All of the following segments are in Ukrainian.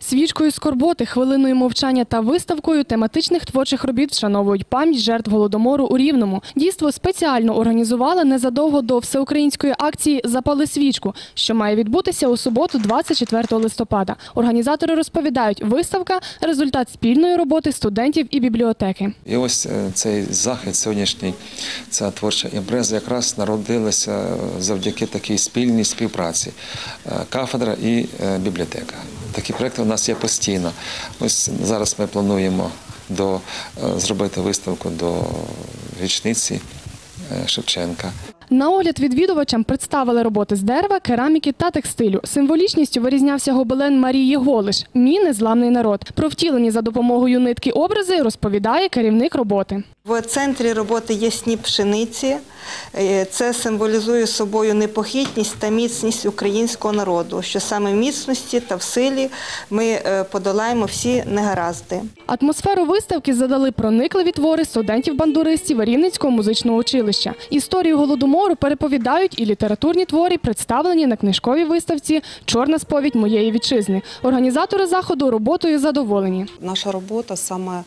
Свічкою скорботи, хвилиною мовчання та виставкою тематичних творчих робіт вшановують пам'ять жертв голодомору у Рівному. Дійство спеціально організували незадовго до всеукраїнської акції Запали свічку, що має відбутися у суботу, 24 листопада. Організатори розповідають, виставка результат спільної роботи студентів і бібліотеки. І ось е, цей захід сьогоднішній, ця творча імпреза якраз народилася е, завдяки такій спільній співпраці е, кафедра і бібліотека. Такі проекти у нас є постійно. Ось зараз ми плануємо до, е, зробити виставку до річниці е, Шевченка. На огляд відвідувачам представили роботи з дерева, кераміки та текстилю. Символічністю вирізнявся гобелен Марії Голиш Мій незламний народ. Про втілені за допомогою нитки образи розповідає керівник роботи. В центрі роботи є сніп пшениці. Е, Це символізує собою непохитність та міцність українського народу, що саме в міцності та в силі ми е, подолаємо всі негаразди. Атмосферу виставки задали проникливі твори студентів-бандуристів Рівненського музичного училища. Історію голодомору переповідають і літературні твори, представлені на книжковій виставці Чорна сповідь моєї вітчизни. Організатори заходу роботою задоволені. Наша робота саме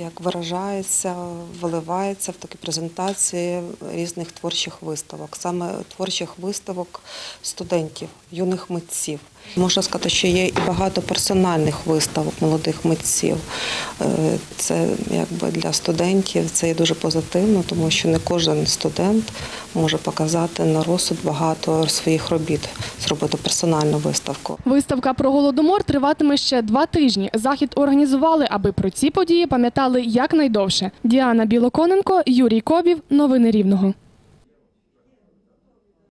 як виражається, виливається в такі презентації різних творчих виставок, саме творчих виставок студентів, юних митців. Можна сказати, що є і багато персональних виставок молодих митців. Е, Це якби для студентів це є дуже позитивно, тому що не кожен студент може показати на розсуд багато своїх робіт, зробити персональну виставку. Виставка про голодомор триватиме ще два тижні. Захід організували, аби про ці події пам'ятали якнайдовше. Діана Білоконенко, Юрій Кобів. Новини Рівного.